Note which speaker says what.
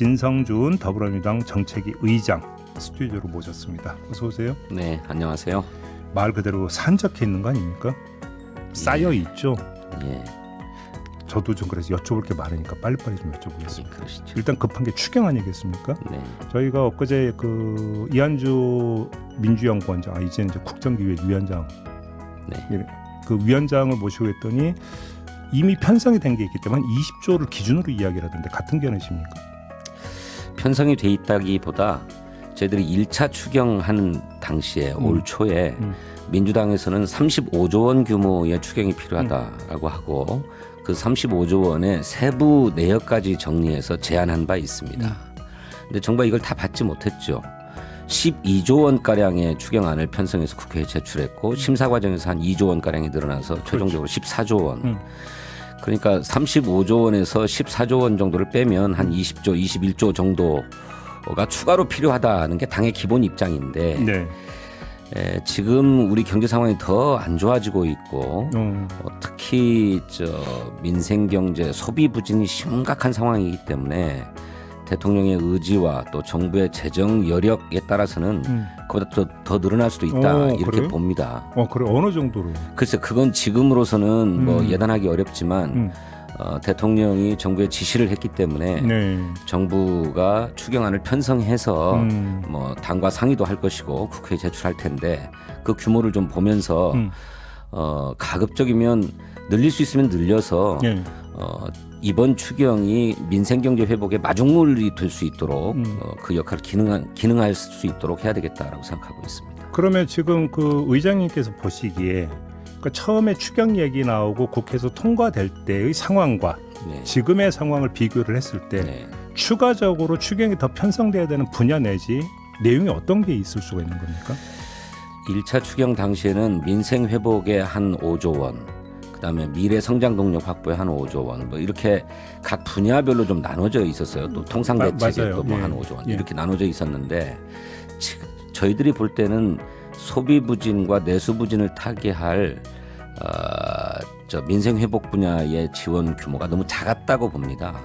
Speaker 1: 진성준 더불어민주당 정책위 의장 스튜디오로 모셨습니다. 어서 오세요.
Speaker 2: 네, 안녕하세요.
Speaker 1: 말 그대로 산적해 있는 거 아닙니까? 쌓여 있죠.
Speaker 2: 예,
Speaker 1: 저도 좀 그래서 여쭤볼 게 많으니까 빨리빨리 좀
Speaker 2: 예,
Speaker 1: 여쭤보겠습니다.
Speaker 2: 그러시죠.
Speaker 1: 일단 급한 게 추경 아니겠습니까?
Speaker 2: 네,
Speaker 1: 저희가 엊그제 그 이한주 민주연구원장, 아 이제 이제 국정기획위원장
Speaker 2: 네,
Speaker 1: 그 위원장을 모시고 했더니 이미 편성이 된 게 있기 때문에 한 20조를 기준으로 이야기를 하던데 같은 견해십니까?
Speaker 2: 편성이 돼 있다기보다 저희들이 1차 추경하는 당시에
Speaker 1: 음.
Speaker 2: 올 초에
Speaker 1: 음.
Speaker 2: 민주당에서는 35조 원 규모의 추경이 필요하다라고 하고 그 35조 원의 세부 내역까지 정리해서 제안한 바 있습니다.
Speaker 1: 음.
Speaker 2: 근데 정부가 이걸 다 받지 못했죠. 12조 원 가량의 추경안을 편성해서 국회에 제출했고 심사 과정에서 한 2조 원 가량이 늘어나서 최종적으로 14조 원.
Speaker 1: 음.
Speaker 2: 그러니까 35조 원에서 14조 원 정도를 빼면 한 20조, 21조 정도가 추가로 필요하다는 게 당의 기본 입장인데
Speaker 1: 네.
Speaker 2: 에, 지금 우리 경제 상황이 더 안 좋아지고 있고
Speaker 1: 어,
Speaker 2: 어, 특히 저 민생 경제 소비 부진이 심각한 상황이기 때문에 대통령의 의지와 또 정부의 재정 여력에 따라서는
Speaker 1: 음.
Speaker 2: 그보다 더, 더 늘어날 수도 있다
Speaker 1: 어,
Speaker 2: 이렇게
Speaker 1: 그래요?
Speaker 2: 봅니다.
Speaker 1: 어 그래 어느 정도로?
Speaker 2: 글쎄 그건 지금으로서는 뭐
Speaker 1: 음.
Speaker 2: 예단하기 어렵지만
Speaker 1: 음.
Speaker 2: 어, 대통령이 정부에 지시를 했기 때문에
Speaker 1: 네.
Speaker 2: 정부가 추경안을 편성해서
Speaker 1: 음.
Speaker 2: 뭐 당과 상의도 할 것이고 국회에 제출할 텐데 그 규모를 좀 보면서
Speaker 1: 음.
Speaker 2: 어, 가급적이면 늘릴 수 있으면 늘려서
Speaker 1: 예.
Speaker 2: 어, 이번 추경이 민생 경제 회복의 마중물이 될 수 있도록
Speaker 1: 음.
Speaker 2: 어, 그 역할을 기능한, 기능할 수 있도록 해야 되겠다라고 생각하고 있습니다.
Speaker 1: 그러면 지금 그 의장님께서 보시기에 그러니까 처음에 추경 얘기 나오고 국회에서 통과될 때의 상황과
Speaker 2: 네.
Speaker 1: 지금의 상황을 비교를 했을 때
Speaker 2: 네.
Speaker 1: 추가적으로 추경이 더 편성돼야 되는 분야 내지 내용이 어떤 게 있을 수가 있는 겁니까?
Speaker 2: 1차 추경 당시에는 민생 회복에 한 5조 원, 그다음에 미래 성장 동력 확보에 한 5조 원, 뭐 이렇게 각 분야별로 좀 나눠져 있었어요. 또 통상
Speaker 1: 마-
Speaker 2: 대책에
Speaker 1: 맞아요.
Speaker 2: 또뭐
Speaker 1: 예.
Speaker 2: 한 5조 원
Speaker 1: 예.
Speaker 2: 이렇게 나눠져 있었는데 지- 저희들이 볼 때는 소비 부진과 내수 부진을 타개할 어, 저 민생 회복 분야의 지원 규모가 너무 작았다고 봅니다.